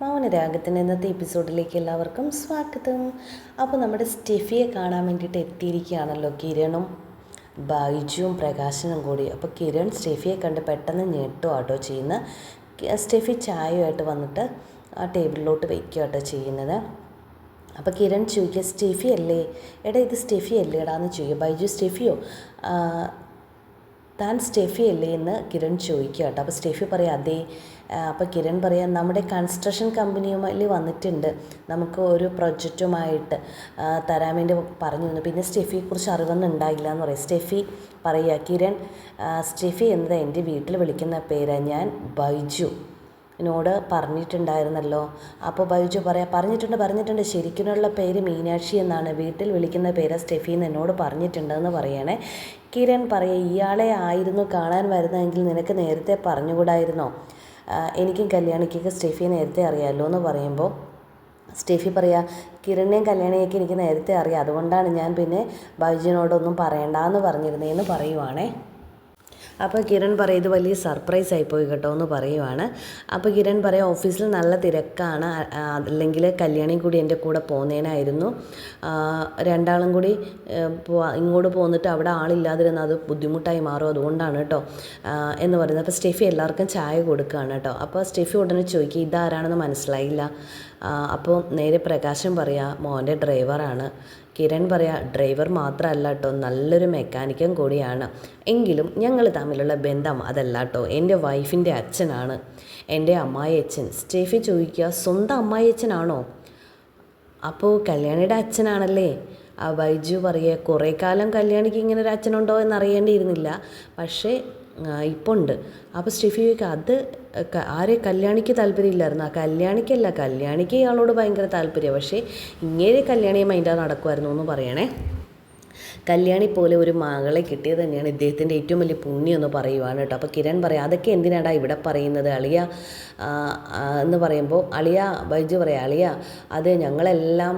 മൗനരാഗത്തിന്റെ ഇന്നത്തെ എപ്പിസോഡിലേക്ക് എല്ലാവർക്കും സ്വാഗതം. അപ്പോൾ നമ്മുടെ സ്റ്റെഫിയെ കാണാൻ വേണ്ടിയിട്ട് എത്തിയിരിക്കുകയാണല്ലോ കിരണും ബൈജുവും പ്രകാശനും കൂടി. അപ്പോൾ കിരൺ സ്റ്റെഫിയെ കണ്ട് പെട്ടെന്ന് ഞെട്ടോ ആട്ടോ ചെയ്യുന്ന സ്റ്റെഫി ചായയുമായിട്ട് വന്നിട്ട് ആ ടേബിളിലോട്ട് വയ്ക്കുക കേട്ടോ ചെയ്യുന്നത്. അപ്പോൾ കിരൺ ചോദിക്കുക സ്റ്റെഫി അല്ലേ? എടാ ഇത് സ്റ്റെഫി അല്ലേ എടാന്ന് ചോദിക്കുക. ബൈജു സ്റ്റെഫിയോ? താൻ സ്റ്റെഫി അല്ലേ? എന്ന് കിരൺ ചോദിക്കുക കേട്ടോ അപ്പോൾ സ്റ്റെഫി പറയാം അതെ അപ്പോൾ കിരൺ പറയാം നമ്മുടെ കൺസ്ട്രക്ഷൻ കമ്പനിയുമായി വന്നിട്ടുണ്ട്. നമുക്ക് ഒരു പ്രൊജക്റ്റുമായിട്ട് തരാൻ വേണ്ടി പറഞ്ഞിരുന്നു പിന്നെ സ്റ്റെഫിയെക്കുറിച്ച് അറിവൊന്നും ഉണ്ടായില്ല എന്ന് പറയും. സ്റ്റെഫി പറയുക കിരൺ സ്റ്റെഫി എന്നത് എന്റെ വീട്ടിൽ വിളിക്കുന്ന പേരാണ് ഞാൻ ബൈജു. എന്നോട് പറഞ്ഞിട്ടുണ്ടായിരുന്നല്ലോ. അപ്പോൾ ബൈജു പറയാം പറഞ്ഞിട്ടുണ്ട് പറഞ്ഞിട്ടുണ്ട്. ശരിക്കുമുള്ള പേര് മീനാക്ഷി എന്നാണ്. വീട്ടിൽ വിളിക്കുന്ന പേര് സ്റ്റെഫി എന്ന് എന്നോട് പറഞ്ഞിട്ടുണ്ടെന്ന് പറയണേ. കിരൺ പറയുക ഇയാളെ ആയിരുന്നു കാണാൻ വരുന്നതെങ്കിൽ നിനക്ക് നേരത്തെ പറഞ്ഞുകൂടായിരുന്നോ? എനിക്കും കല്യാണിക്കൊക്കെ സ്റ്റെഫിയെ നേരത്തെ അറിയാമല്ലോ എന്ന് പറയുമ്പോൾ സ്റ്റെഫി പറയുക കിരണിനെയും കല്യാണിയൊക്കെ എനിക്ക് നേരത്തെ അറിയാം. അതുകൊണ്ടാണ് ഞാൻ പിന്നെ ബൈജുവിനോടൊന്നും പറയണ്ടെന്ന് പറഞ്ഞിരുന്നതെന്ന് പറയുവാണേ. അപ്പോൾ കിരൺ പറയും ഇത് വലിയ സർപ്രൈസ് ആയിപ്പോയി കേട്ടോ എന്ന് പറയുവാണ്. അപ്പോൾ കിരൺ പറയാം ഓഫീസിൽ നല്ല തിരക്കാണ്. അല്ലെങ്കിൽ കല്യാണിയും കൂടി എന്റെ കൂടെ പോകുന്നതിനായിരുന്നു രണ്ടാളും കൂടി ഇങ്ങോട്ട് പോന്നിട്ട് അവിടെ ആളില്ലാതിരുന്ന അത് ബുദ്ധിമുട്ടായി മാറും അതുകൊണ്ടാണ് കേട്ടോ എന്ന് പറയുന്നത്. അപ്പോൾ സ്റ്റെഫി എല്ലാവർക്കും ചായ കൊടുക്കുകയാണ് കേട്ടോ. അപ്പോൾ സ്റ്റെഫി ഉടനെ ചോദിക്കുക ഇതാരാണെന്ന് മനസ്സിലായില്ല? അപ്പോൾ നേരെ പ്രകാശം പറയാ മോന്റെ ഡ്രൈവറാണ് കിരൺ പറയാ ഡ്രൈവർ മാത്രമല്ല കേട്ടോ നല്ലൊരു മെക്കാനിക്കും കൂടിയാണ്. എങ്കിലും ഞങ്ങൾ തമ്മിലുള്ള ബന്ധം അതല്ല കേട്ടോ എന്റെ വൈഫിന്റെ അച്ഛനാണ്. എന്റെ അമ്മായിയച്ഛൻ. സ്റ്റേഫി ചോദിക്കുക സ്വന്തം അമ്മായിയച്ഛനാണോ? അപ്പോൾ കല്യാണിയുടെ അച്ഛനാണല്ലേ. ആ വൈജു പറയുക കുറേ കാലം കല്യാണിക്ക് ഇങ്ങനെ ഒരു അച്ഛനുണ്ടോ എന്ന് അറിയേണ്ടിയിരുന്നില്ല പക്ഷേ ഇപ്പോൾ ഉണ്ട് അപ്പോൾ സ്റ്റെഫിയോയ്ക്ക് അത് ആരെ കല്യാണിക്ക് താല്പര്യമില്ലായിരുന്നു? ആ കല്യാണിക്കല്ല കല്യാണിക്ക് ഇയാളോട് ഭയങ്കര താല്പര്യം. പക്ഷേ ഇങ്ങനെ കല്യാണിയെ മൈൻഡാ നടക്കുമായിരുന്നു എന്ന് പറയണേ. കല്യാണി പോലെ ഒരു മകളെ കിട്ടിയത് തന്നെയാണ് ഇദ്ദേഹത്തിന്റെ ഏറ്റവും വലിയ പുണ്യം എന്ന് പറയുവാണ് കേട്ടോ. അപ്പോൾ കിരൺ പറയാം അതൊക്കെ എന്തിനാടാ ഇവിടെ പറയുന്നത്? അളിയ എന്ന് പറയുമ്പോൾ അളിയ ബൈജു പറയാം അളിയ അത് ഞങ്ങളെല്ലാം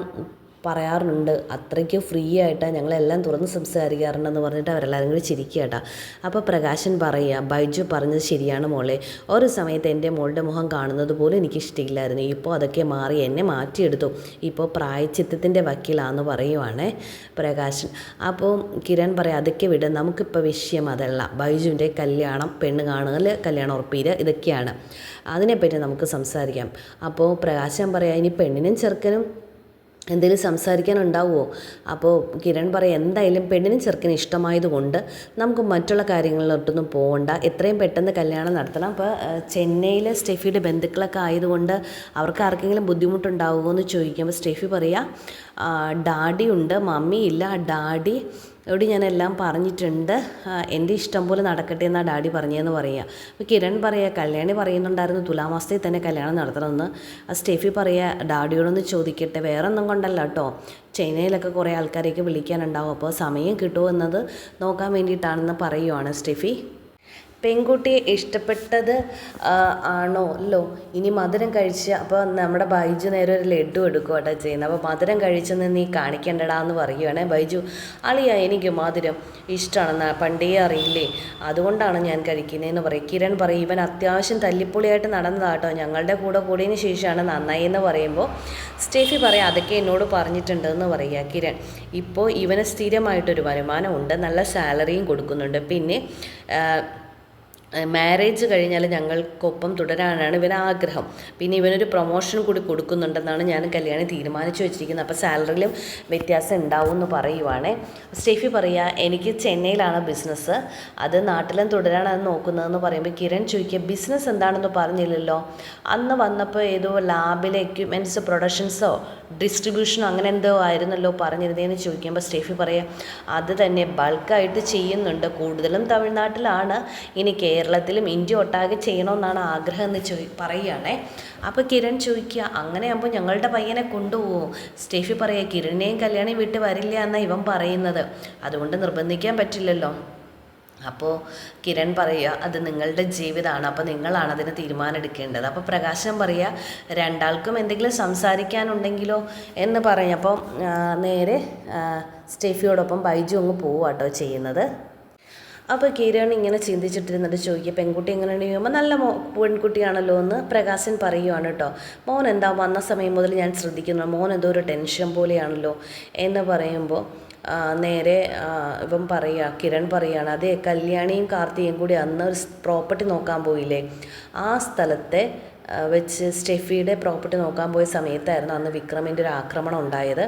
പറയാറുണ്ട്. അത്രയ്ക്ക് ഫ്രീ ആയിട്ടാണ് ഞങ്ങളെല്ലാം തുറന്ന് സംസാരിക്കാറുണ്ടെന്ന് പറഞ്ഞിട്ട് അവരെല്ലാവരും കൂടി ചിരിക്കുക അപ്പോൾ പ്രകാശൻ പറയുക ബൈജു പറഞ്ഞത് ശരിയാണ് മോളെ. ഒരു സമയത്ത് എന്റെ മോളുടെ മുഖം കാണുന്നത് പോലും എനിക്ക് ഇഷ്ടമില്ലായിരുന്നു ഇപ്പോൾ അതൊക്കെ മാറി എന്നെ മാറ്റിയെടുത്തു. ഇപ്പോൾ പ്രായച്ചിത്തത്തിന്റെ വക്കീലാന്ന് പറയുവാണേ പ്രകാശൻ. അപ്പോൾ കിരൺ പറയാം അതൊക്കെ വിട്. നമുക്കിപ്പോൾ വിഷയം അതല്ല. ബൈജുവിന്റെ കല്യാണം പെണ്ണ് കാണുക കല്യാണം ഉറപ്പീര് ഇതൊക്കെയാണ്. അതിനെപ്പറ്റി നമുക്ക് സംസാരിക്കാം. അപ്പോൾ പ്രകാശൻ പറയാം ഇനി പെണ്ണിനും ചെറുക്കനും എന്തെങ്കിലും സംസാരിക്കാനുണ്ടാവുമോ? അപ്പോൾ കിരൺ പറയും എന്തായാലും പെണ്ണിനും ചെറുക്കനും ഇഷ്ടമായതുകൊണ്ട് നമുക്ക് മറ്റുള്ള കാര്യങ്ങളിലോട്ടൊന്നും പോകണ്ട എത്രയും പെട്ടെന്ന് കല്യാണം നടത്തണം. അപ്പോൾ ചെന്നൈയിലെ സ്റ്റെഫിയുടെ ബന്ധുക്കളൊക്കെ ആയതുകൊണ്ട് അവർക്ക് ആർക്കെങ്കിലും ബുദ്ധിമുട്ടുണ്ടാവുമോ എന്ന് ചോദിക്കുമ്പോൾ സ്റ്റെഫി പറയുക "ആ, ഡാഡി ഉണ്ട് മമ്മി ഇല്ല ഡാഡി യോട് ഞാനെല്ലാം പറഞ്ഞിട്ടുണ്ട്. എന്റെ ഇഷ്ടം പോലെ നടക്കട്ടെ എന്നാണ് ഡാഡി പറഞ്ഞതെന്ന് പറയുക അപ്പോൾ കിരൺ പറയുക കല്യാണി പറയുന്നുണ്ടായിരുന്നു തുലാമാസത്തിൽ തന്നെ കല്യാണം നടത്തണമെന്ന്. സ്റ്റെഫി പറയുക ഡാഡിയോടൊന്ന് ചോദിക്കട്ടെ വേറെ ഒന്നും കൊണ്ടല്ല കേട്ടോ ചൈനയിലൊക്കെ കുറേ ആൾക്കാരെയൊക്കെ വിളിക്കാനുണ്ടാവും അപ്പോൾ സമയം കിട്ടുമോ എന്നത് നോക്കാൻ വേണ്ടിയിട്ടാണെന്ന് പറയുവാണ് സ്റ്റെഫി. പെൺകുട്ടിയെ ഇഷ്ടപ്പെട്ടത് ആണോ? അല്ലോ ഇനി മധുരം കഴിച്ച് അപ്പോൾ നമ്മുടെ ബൈജു നേരെ ഒരു ലഡു എടുക്കുക കേട്ടോ ചെയ്യുന്നത് അപ്പോൾ മധുരം കഴിച്ചെന്ന് നീ കാണിക്കേണ്ടടാ എന്ന് പറയുവാണേ. ബൈജു അളിയാ എനിക്ക് മധുരം ഇഷ്ടമാണെന്ന് പണ്ടേ അറിയില്ലേ? അതുകൊണ്ടാണ് ഞാൻ കഴിക്കുന്നതെന്ന് പറയും. കിരൺ പറയും ഇവൻ അത്യാവശ്യം തല്ലിപ്പൊളിയായിട്ട് നടന്നതാട്ടോ ഞങ്ങളുടെ കൂടെ കൂടിയതിന് ശേഷമാണ് നന്നായി എന്ന് പറയുമ്പോൾ സ്റ്റേഫി പറയാം അതൊക്കെ എന്നോട് പറഞ്ഞിട്ടുണ്ടെന്ന് പറയുക കിരൺ. ഇപ്പോൾ ഇവന് സ്ഥിരമായിട്ടൊരു വരുമാനമുണ്ട് നല്ല സാലറിയും കൊടുക്കുന്നുണ്ട്. പിന്നെ മാരേജ് കഴിഞ്ഞാൽ ഞങ്ങൾക്കൊപ്പം തുടരാനാണ് ഇവൻ ആഗ്രഹം. പിന്നെ ഇവനൊരു പ്രൊമോഷൻ കൂടി കൊടുക്കുന്നുണ്ടെന്നാണ് ഞാൻ കല്യാണി തീരുമാനിച്ചു വെച്ചിരിക്കുന്നത്. അപ്പോൾ സാലറിയിലും വ്യത്യാസം ഉണ്ടാവും എന്ന് പറയുവാണേ. സ്റ്റേഫി പറയുക എനിക്ക് ചെന്നൈയിലാണ് ബിസിനസ് അത് നാട്ടിലും തുടരാനാണ് നോക്കുന്നതെന്ന് പറയുമ്പോൾ കിരൺ ചോദിക്കുക ബിസിനസ് എന്താണെന്ന് പറഞ്ഞില്ലല്ലോ? അന്ന് വന്നപ്പോൾ ഏതോ ലാബിലെ എക്യുപ്മെന്റ്സ് പ്രൊഡക്ഷൻസോ ഡിസ്ട്രിബ്യൂഷനോ അങ്ങനെ എന്തോ ആയിരുന്നല്ലോ പറഞ്ഞിരുന്നതെന്ന് ചോദിക്കുമ്പോൾ സ്റ്റേഫി പറയാം അത് തന്നെ ബൾക്കായിട്ട് ചെയ്യുന്നുണ്ട്. കൂടുതലും തമിഴ്നാട്ടിലാണ്. ഇനി കേരളത്തിലും ഇന്ത്യ ഒട്ടാകെ ചെയ്യണമെന്നാണ് ആഗ്രഹം എന്ന് ചോദി പറയുകയാണേ. അപ്പോൾ കിരൺ ചോദിക്കുക അങ്ങനെയാകുമ്പോൾ ഞങ്ങളുടെ പയ്യനെ കൊണ്ടുപോകും സ്റ്റേഫി പറയുക കിരണിനെയും കല്യാണിയും വിട്ട് വരില്ല എന്നാണ് ഇവൻ പറയുന്നത്. അതുകൊണ്ട് നിർബന്ധിക്കാൻ പറ്റില്ലല്ലോ. അപ്പോൾ കിരൺ പറയുക അത് നിങ്ങളുടെ ജീവിതമാണ് അപ്പോൾ നിങ്ങളാണ് അതിന് തീരുമാനം എടുക്കേണ്ടത് അപ്പോൾ പ്രകാശം പറയുക രണ്ടാൾക്കും എന്തെങ്കിലും സംസാരിക്കാനുണ്ടെങ്കിലോ? എന്ന് പറഞ്ഞപ്പോൾ നേരെ സ്റ്റെഫിയോടൊപ്പം ബൈജു അങ്ങ് പോവുക കേട്ടോ ചെയ്യുന്നത്. അപ്പോൾ കിരൺ ഇങ്ങനെ ചിന്തിച്ചിട്ടിരുന്നിട്ട് ചോദിക്കുക പെൺകുട്ടി എങ്ങനെ ചോദിക്കുമ്പോൾ നല്ല മോ പെൺകുട്ടിയാണല്ലോ എന്ന് പ്രകാശൻ പറയുവാണ് കേട്ടോ മോൻ എന്താ വന്ന സമയം മുതൽ ഞാൻ ശ്രദ്ധിക്കുന്നു മോൻ എന്തോ ഒരു ടെൻഷൻ പോലെയാണല്ലോ എന്ന് പറയുമ്പോൾ നേരെ ഇവൻ പറയുക കിരൺ പറയുകയാണ് അതെ കല്യാണിയും കാർത്തിയും കൂടി അന്ന് ഒരു പ്രോപ്പർട്ടി നോക്കാൻ പോയില്ലേ? ആ സ്ഥലത്തെ വെച്ച് സ്റ്റെഫിയുടെ പ്രോപ്പർട്ടി നോക്കാൻ പോയ സമയത്തായിരുന്നു അന്ന് വിക്രമിന്റെ ഒരു ആക്രമണം ഉണ്ടായത്.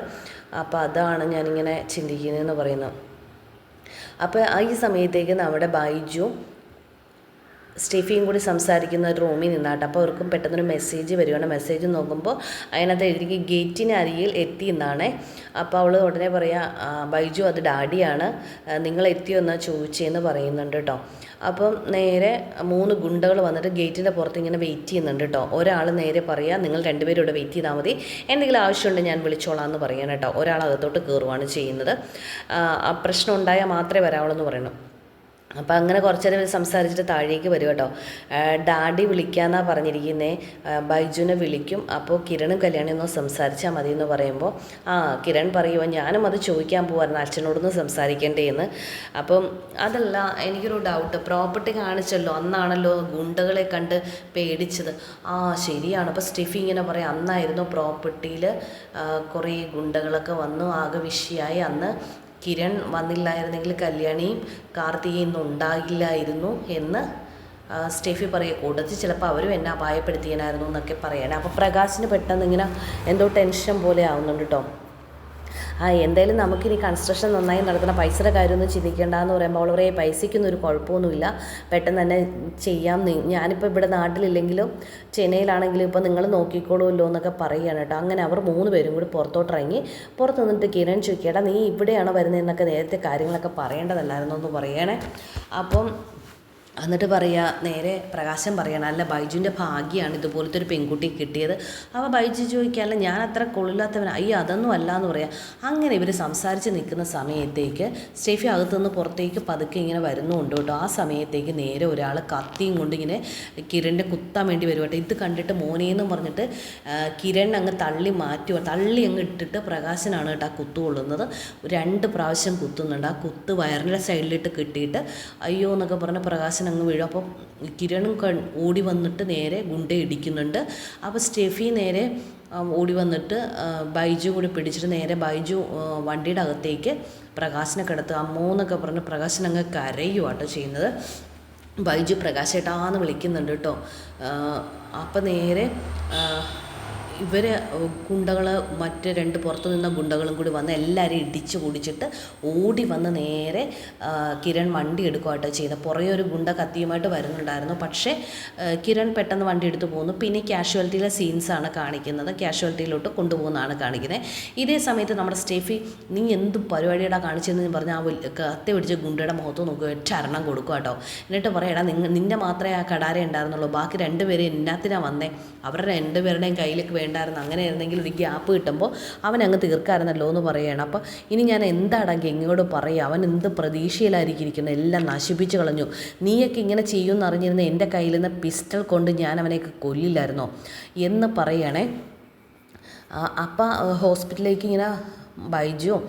അപ്പോൾ അതാണ് ഞാനിങ്ങനെ ചിന്തിക്കുന്നതെന്ന് പറയുന്നത്. അപ്പോൾ ആ ഈ സമയത്തേക്ക് നമ്മുടെ ബൈജു സ്റ്റെഫിയും കൂടി സംസാരിക്കുന്ന ഒരു റൂമിൽ നിന്നാട്ട്. അപ്പോൾ അവർക്കും പെട്ടെന്നൊരു മെസ്സേജ് വരികയാണ് മെസ്സേജ് നോക്കുമ്പോൾ അതിനകത്ത് എഴുതി ഗേറ്റിന് അരിയിൽ എത്തി എന്നാണ്. അപ്പോൾ അവൾ ഉടനെ പറയാ "ആ, ബൈജു അത് ഡാഡിയാണ്. നിങ്ങൾ എത്തിയോ എന്ന് ചോദിച്ചതെന്ന് പറയുന്നുണ്ട് കേട്ടോ. അപ്പം നേരെ മൂന്ന് ഗുണ്ടകൾ വന്നിട്ട് ഗേറ്റിന്റെ പുറത്ത് ഇങ്ങനെ വെയിറ്റ് ചെയ്യുന്നുണ്ട് കേട്ടോ. ഒരാൾ നേരെ പറയാ നിങ്ങൾ രണ്ടുപേരും ഇവിടെ വെയിറ്റ് ചെയ്താൽ മതി. എന്തെങ്കിലും ആവശ്യമുണ്ട് ഞാൻ വിളിച്ചോളാം എന്ന് പറയണം കേട്ടോ. ഒരാൾ അകത്തോട്ട് കയറുവാണ് ചെയ്യുന്നത്. പ്രശ്നം ഉണ്ടായാൽ മാത്രമേ വരാവുള്ളൂ എന്ന് പറയണം അപ്പോൾ അങ്ങനെ കുറച്ച് നേരം സംസാരിച്ചിട്ട് താഴേക്ക് വരും കേട്ടോ. ഡാഡി വിളിക്കാന്നാ പറഞ്ഞിരിക്കുന്നേ. ബൈജുനെ വിളിക്കും. അപ്പോൾ കിരണും കല്യാണി ഒന്ന് സംസാരിച്ചാൽ മതി എന്ന് പറയുമ്പോൾ ആ കിരൺ പറയുമോ ഞാനും അത് ചോദിക്കാൻ പോകുമായിരുന്നു അച്ഛനോടൊന്ന് സംസാരിക്കേണ്ടേന്ന്. അപ്പം അതല്ല എനിക്കൊരു ഡൗട്ട് പ്രോപ്പർട്ടി കാണിച്ചല്ലോ അന്നാണല്ലോ ഗുണ്ടകളെ കണ്ട് പേടിച്ചത്. ആ ശരിയാണ്. അപ്പോൾ സ്റ്റെഫി ഇങ്ങനെ പറയാം അന്നായിരുന്നു പ്രോപ്പർട്ടിയിൽ കുറേ ഗുണ്ടകളൊക്കെ വന്നു ആകെ വിഷയായി അന്ന്. കിരൺ വന്നില്ലായിരുന്നെങ്കിൽ കല്യാണിയും കാർത്തികയും ഇന്ന് ഉണ്ടാകില്ലായിരുന്നു എന്ന് സ്റ്റെഫി പറയുക. കൂട്ടത്തിൽ ചിലപ്പോൾ അവരും എന്നെ അപായപ്പെടുത്തിയനായിരുന്നു എന്നൊക്കെ പറയണേ. അപ്പോൾ പ്രകാശിന് പെട്ടെന്ന് ഇങ്ങനെ എന്തോ ടെൻഷൻ പോലെ ആവുന്നുണ്ട് കേട്ടോ ആ എന്തായാലും നമുക്കിനി കൺസ്ട്രക്ഷൻ നന്നായി നടത്തണം. പൈസയുടെ കാര്യമൊന്നും ചിന്തിക്കേണ്ടെന്ന് പറയുമ്പോൾ അവൾ പൈസയ്ക്കൊന്നും ഒരു കുഴപ്പമൊന്നുമില്ല. പെട്ടെന്ന് തന്നെ ചെയ്യാം ഞാനിപ്പോൾ ഇവിടെ നാട്ടിലില്ലെങ്കിലും ചെന്നൈയിലാണെങ്കിലും ഇപ്പോൾ നിങ്ങൾ നോക്കിക്കോളുമല്ലോ എന്നൊക്കെ പറയുകയാണ് കേട്ടോ. അങ്ങനെ അവർ മൂന്ന് പേരും കൂടി പുറത്തോട്ട് ഇറങ്ങി പുറത്ത് നിന്നിട്ട് കിരൺ ചോദിക്കേട്ടാ നീ ഇവിടെയാണോ വരുന്നതെന്നൊക്കെ നേരത്തെ കാര്യങ്ങളൊക്കെ പറയേണ്ടതല്ലായിരുന്നു? എന്ന് പറയണേ. അപ്പം എന്നിട്ട് പറയുക നേരെ പ്രകാശം പറയണം അല്ല ബൈജുവിന്റെ ഭാഗ്യമാണ് ഇതുപോലത്തെ ഒരു പെൺകുട്ടി കിട്ടിയത്. അപ്പോൾ ബൈജു ചോദിക്കുക അല്ല ഞാൻ അത്ര കൊള്ളില്ലാത്തവൻ അയ്യോ അതൊന്നും അല്ല എന്ന് പറയാം. അങ്ങനെ ഇവർ സംസാരിച്ച് നിൽക്കുന്ന സമയത്തേക്ക് സ്റ്റെഫി അകത്തുനിന്ന് പുറത്തേക്ക് പതുക്കെ ഇങ്ങനെ വരുന്നുണ്ട് കേട്ടോ. ആ സമയത്തേക്ക് നേരെ ഒരാൾ കത്തിയും കൊണ്ട് ഇങ്ങനെ കിരണിന്റെ കുത്താൻ വേണ്ടി വരും കേട്ടോ. ഇത് കണ്ടിട്ട് മോനേന്ന് പറഞ്ഞിട്ട് കിരൺ അങ്ങ് തള്ളി മാറ്റുക തള്ളി അങ്ങ് ഇട്ടിട്ട് പ്രകാശനാണ് കേട്ടോ ആ കുത്തു കൊള്ളുന്നത്. രണ്ട് പ്രാവശ്യം കുത്തുന്നുണ്ട്. ആ കുത്ത് വയറിന്റെ സൈഡിലിട്ട് കിട്ടിയിട്ട് അയ്യോ എന്നൊക്കെ പറഞ്ഞ് പ്രകാശൻ അങ്ങ് വീഴും. അപ്പോൾ കിരണും ഓടി വന്നിട്ട് നേരെ ഗുണ്ട ഇടിക്കുന്നുണ്ട്. അപ്പോൾ സ്റ്റെഫി നേരെ ആ, ഓടി വന്നിട്ട് ബൈജു കൂടി പിടിച്ചിട്ട് നേരെ ബൈജു വണ്ടിയുടെ അകത്തേക്ക് പ്രകാശനെ കിടത്തുക. അമ്മോ എന്നൊക്കെ പറഞ്ഞ് പ്രകാശനങ്ങ് കരയുവാട്ടോ ചെയ്യുന്നത്. ബൈജു പ്രകാശേട്ടാന്ന് വിളിക്കുന്നുണ്ട് കേട്ടോ. അപ്പം നേരെ ഇവർ ഗുണ്ടകൾ മറ്റ് രണ്ട് പുറത്തു നിന്ന ഗുണ്ടകളും കൂടി വന്ന് എല്ലാവരെയും ഇടിച്ചു കുടിച്ചിട്ട് ഓടി വന്ന് നേരെ കിരൺ വണ്ടി എടുക്കുകയായിട്ട് ചെയ്തത് പുറകെ ഒരു ഗുണ്ട കത്തിയുമായിട്ട് വരുന്നുണ്ടായിരുന്നു. പക്ഷേ കിരൺ പെട്ടെന്ന് വണ്ടി എടുത്ത് പോകുന്നു പിന്നെ കാഷ്വാലിറ്റിയിലെ സീൻസാണ് കാണിക്കുന്നത്. കാഷ്വാലിറ്റിയിലോട്ട് കൊണ്ടുപോകുന്നതാണ് കാണിക്കുന്നത് ഇതേ സമയത്ത് നമ്മുടെ സ്റ്റേഫി നീ എന്ത് പരിപാടിയുടെ കാണിച്ചതെന്ന് പറഞ്ഞാൽ ആ കത്തി പിടിച്ച് ഗുണ്ടയുടെ മുഖത്ത് നോക്കുക ഒറ്റ അരണം കൊടുക്കുക കേട്ടോ എന്നിട്ട് പറയടാ നിങ്ങ നിന്റെ മാത്രമേ ആ കടാരേ ഉണ്ടായിരുന്നുള്ളൂ. ബാക്കി രണ്ടുപേരും എന്നാത്തിനാണ് വന്നേ? അവരുടെ രണ്ടുപേരുടെയും കയ്യിലേക്ക് വേണ്ടായിരുന്നു അങ്ങനെ ആയിരുന്നെങ്കിൽ ഒരു ഗ്യാപ്പ് കിട്ടുമ്പോൾ അവൻ അങ്ങ് തീർക്കാറുണ്ടല്ലോ എന്ന് പറയുകയാണ്. അപ്പോൾ ഇനി ഞാൻ എന്താടാ ഗംഗയോട് പറയുക? അവൻ എന്ത് പ്രതീക്ഷയിലായിരിക്കും എല്ലാം നശിപ്പിച്ച് കളഞ്ഞു. നീയൊക്കെ ഇങ്ങനെ ചെയ്യുമെന്ന് അറിഞ്ഞിരുന്ന എന്റെ കയ്യിൽ നിന്ന് പിസ്റ്റൾ കൊണ്ട് ഞാൻ അവനെയൊക്കെ കൊല്ലില്ലായിരുന്നോ? എന്ന് പറയണേ അപ്പം ഹോസ്പിറ്റലിലേക്ക് ഇങ്ങനെ ബൈജുവും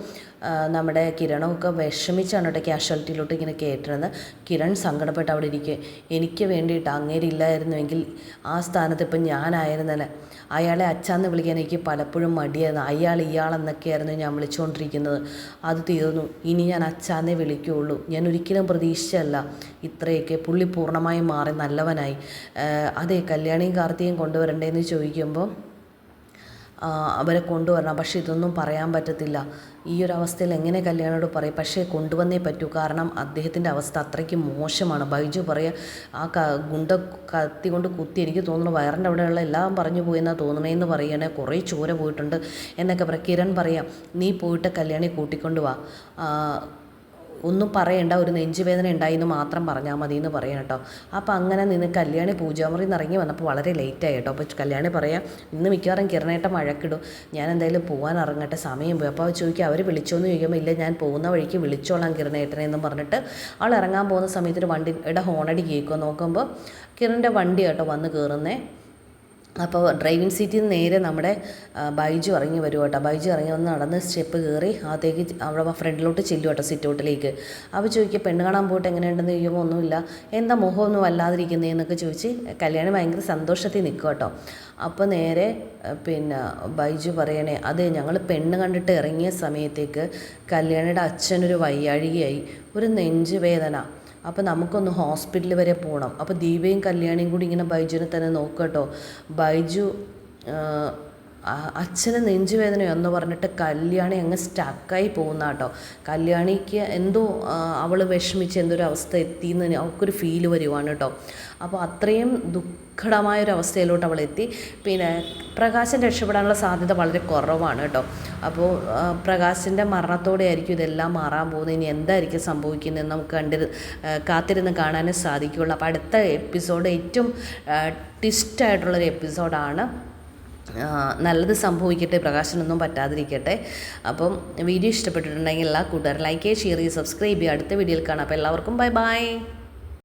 നമ്മുടെ കിരണമൊക്കെ വിഷമിച്ചാണ് കേട്ടോ ക്യാഷ്വാലിറ്റിയിലോട്ട് ഇങ്ങനെ കയറ്റുന്നത്. കിരൺ സങ്കടപ്പെട്ട് അവിടെ ഇരിക്കുക എനിക്ക് വേണ്ടിയിട്ട് അങ്ങേര് ഇല്ലായിരുന്നുവെങ്കിൽ ആ സ്ഥാനത്ത് ഇപ്പം ഞാനായിരുന്നല്ലേ? അയാളെ അച്ഛാന്ന് വിളിക്കാൻ എനിക്ക് പലപ്പോഴും മടിയായിരുന്നു. അയാൾ ഇയാളെന്നൊക്കെയായിരുന്നു ഞാൻ വിളിച്ചുകൊണ്ടിരിക്കുന്നത്. അത് തീർന്നു. ഇനി ഞാൻ അച്ഛാന്നേ വിളിക്കുകയുള്ളൂ. ഞാൻ ഒരിക്കലും പ്രതീക്ഷിച്ചല്ല ഇത്രയൊക്കെ പുള്ളി പൂർണമായും മാറി നല്ലവനായി. അതെ കല്യാണിയും കാർത്തിയും കൊണ്ടുവരണ്ടേന്ന് ചോദിക്കുമ്പോൾ അവരെ കൊണ്ടുവരണം. പക്ഷെ ഇതൊന്നും പറയാൻ പറ്റത്തില്ല. ഈ ഒരു അവസ്ഥയിൽ എങ്ങനെ കല്യാണോട് പറയും? പക്ഷേ കൊണ്ടുവന്നേ പറ്റൂ. കാരണം അദ്ദേഹത്തിന്റെ അവസ്ഥ അത്രയ്ക്ക് മോശമാണ്. ബൈജു പറയുക ആ ക ഗുണ്ട കത്തി കൊണ്ട് കുത്തി എനിക്ക് തോന്നുന്നു വയറിന്റെ അവിടെയുള്ള എല്ലാം പറഞ്ഞു പോയെന്നാണ് തോന്നണേന്ന് പറയണേ കുറേ ചോര പോയിട്ടുണ്ട് എന്നൊക്കെ പറയാം കിരൺ പറയാം നീ പോയിട്ട് കല്യാണി കൂട്ടിക്കൊണ്ട് വാ. ഒന്നും പറയണ്ട ഒരു നെഞ്ചുവേദന ഉണ്ടായി എന്ന് മാത്രം പറഞ്ഞാൽ മതി എന്ന് പറയാം കേട്ടോ. അപ്പോൾ അങ്ങനെ നിന്ന് കല്യാണി പൂജാമുറിയിൽ നിന്ന് ഇറങ്ങി വന്നപ്പോൾ വളരെ ലേറ്റായി കേട്ടോ. അപ്പോൾ കല്യാണി പറയാം ഇന്ന് മിക്കവാറും കിരണേട്ടം മഴക്കിടും. ഞാൻ എന്തായാലും പോകാൻ ഇറങ്ങട്ടെ സമയം പോയി. അപ്പോൾ ചോദിക്കുക അവർ വിളിച്ചോന്ന്? ചോദിക്കുമ്പോൾ ഇല്ല ഞാൻ പോകുന്ന വഴിക്ക് വിളിച്ചോളാം കിരണേട്ടനെ എന്ന് പറഞ്ഞിട്ട് അവൾ ഇറങ്ങാൻ പോകുന്ന സമയത്ത് ഒരു വണ്ടിയുടെ ഹോണടി കേൾക്കുക നോക്കുമ്പോൾ കിരണിന്റെ വണ്ടി കേട്ടോ വന്ന് കയറുന്നേ അപ്പോൾ ഡ്രൈവിംഗ് സീറ്റിൽ നിന്ന് നേരെ നമ്മുടെ ബൈജു ഇറങ്ങി വരും കേട്ടോ. ബൈജു ഇറങ്ങി വന്ന് നടന്ന് സ്റ്റെപ്പ് കയറി അകത്തേക്ക് അവിടെ ഫ്രണ്ടിലോട്ട് ചെല്ലും കേട്ടോ സിറ്റൗട്ടിലേക്ക്. അപ്പോൾ ചോദിക്കുക പെണ്ണ് കാണാൻ പോയിട്ട് എങ്ങനെയുണ്ടെന്ന്? ചോദിക്കുമ്പോൾ ഒന്നുമില്ല. എന്താ മുഖമൊന്നും വല്ലാതിരിക്കുന്നതെന്നൊക്കെ ചോദിച്ച് കല്യാണി ഭയങ്കര സന്തോഷത്തിൽ നിൽക്കും കേട്ടോ. അപ്പോൾ നേരെ പിന്നെ ബൈജു പറയണേ അതെ ഞങ്ങൾ പെണ്ണ് കണ്ടിട്ട് ഇറങ്ങിയ സമയത്തേക്ക് കല്യാണിയുടെ അച്ഛനൊരു വയ്യാഴികയായി. ഒരു നെഞ്ച് വേദന. അപ്പോൾ നമുക്കൊന്ന് ഹോസ്പിറ്റൽ വരെ പോകണം അപ്പോൾ ദീപയും കല്യാണിയും കൂടി ഇങ്ങനെ ബൈജുവിനെ തന്നെ നോക്കുക കേട്ടോ. ബൈജു അച്ഛന് നെഞ്ചുവേദനയോ എന്ന് പറഞ്ഞിട്ട് കല്യാണി അങ്ങ് സ്റ്റക്കായി പോകുന്ന കേട്ടോ. കല്യാണിക്ക് എന്തോ അവൾ വിഷമിച്ച് എന്തോ ഒരു അവസ്ഥ എത്തിയെന്ന് അവൾക്കൊരു ഫീൽ വരുവാണ് കേട്ടോ. അപ്പോൾ അത്രയും ദുഃഖടമായ ഒരു അവസ്ഥയിലോട്ട് അവൾ എത്തി പിന്നെ പ്രകാശൻ രക്ഷപ്പെടാനുള്ള സാധ്യത വളരെ കുറവാണ് കേട്ടോ. അപ്പോൾ പ്രകാശിന്റെ മരണത്തോടെ ആയിരിക്കും ഇതെല്ലാം മാറാൻ പോകുന്നത്. ഇനി എന്തായിരിക്കും സംഭവിക്കുന്നതെന്ന് നമുക്ക് കണ്ടിരു ആ, കാത്തിരുന്ന് കാണാനും സാധിക്കുകയുള്ളൂ. അപ്പോൾ അടുത്ത എപ്പിസോഡ് ഏറ്റവും ട്വിസ്റ്റായിട്ടുള്ളൊരു എപ്പിസോഡാണ് നല്ലത് സംഭവിക്കട്ടെ പ്രകാശനൊന്നും പറ്റാതിരിക്കട്ടെ. അപ്പം വീഡിയോ ഇഷ്ടപ്പെട്ടിട്ടുണ്ടെങ്കിൽ എല്ലാ കൂട്ടുകാരും ലൈക്ക് ചെയ്യുക ഷെയർ ചെയ്യുക സബ്സ്ക്രൈബ് ചെയ്യുക അടുത്ത വീഡിയോയിൽ കാണാം. അപ്പോൾ എല്ലാവർക്കും ബൈ ബൈ